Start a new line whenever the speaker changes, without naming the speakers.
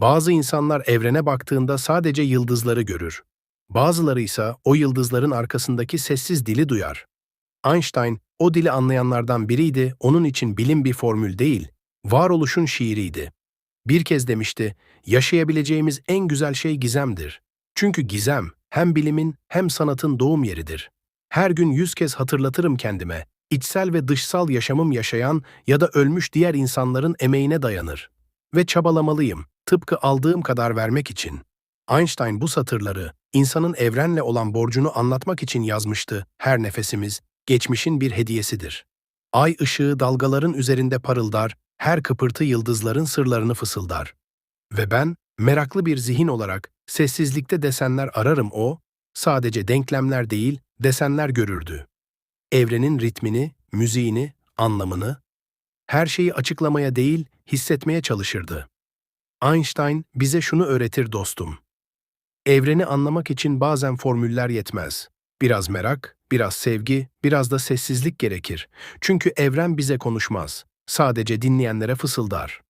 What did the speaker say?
Bazı insanlar evrene baktığında sadece yıldızları görür. Bazıları ise o yıldızların arkasındaki sessiz dili duyar. Einstein o dili anlayanlardan biriydi, onun için bilim bir formül değil, varoluşun şiiriydi. Bir kez demişti, yaşayabileceğimiz en güzel şey gizemdir. Çünkü gizem hem bilimin hem sanatın doğum yeridir. Her gün yüz kez hatırlatırım kendime, içsel ve dışsal yaşamım yaşayan ya da ölmüş diğer insanların emeğine dayanır. Ve çabalamalıyım, tıpkı aldığım kadar vermek için. Einstein bu satırları, insanın evrenle olan borcunu anlatmak için yazmıştı. Her nefesimiz, geçmişin bir hediyesidir. Ay ışığı dalgaların üzerinde parıldar, her kıpırtı yıldızların sırlarını fısıldar. Ve ben, meraklı bir zihin olarak, sessizlikte desenler ararım o, sadece denklemler değil, desenler görürdü. Evrenin ritmini, müziğini, anlamını, her şeyi açıklamaya değil, hissetmeye çalışırdı. Einstein bize şunu öğretir dostum. Evreni anlamak için bazen formüller yetmez. Biraz merak, biraz sevgi, biraz da sessizlik gerekir. Çünkü evren bize konuşmaz. Sadece dinleyenlere fısıldar.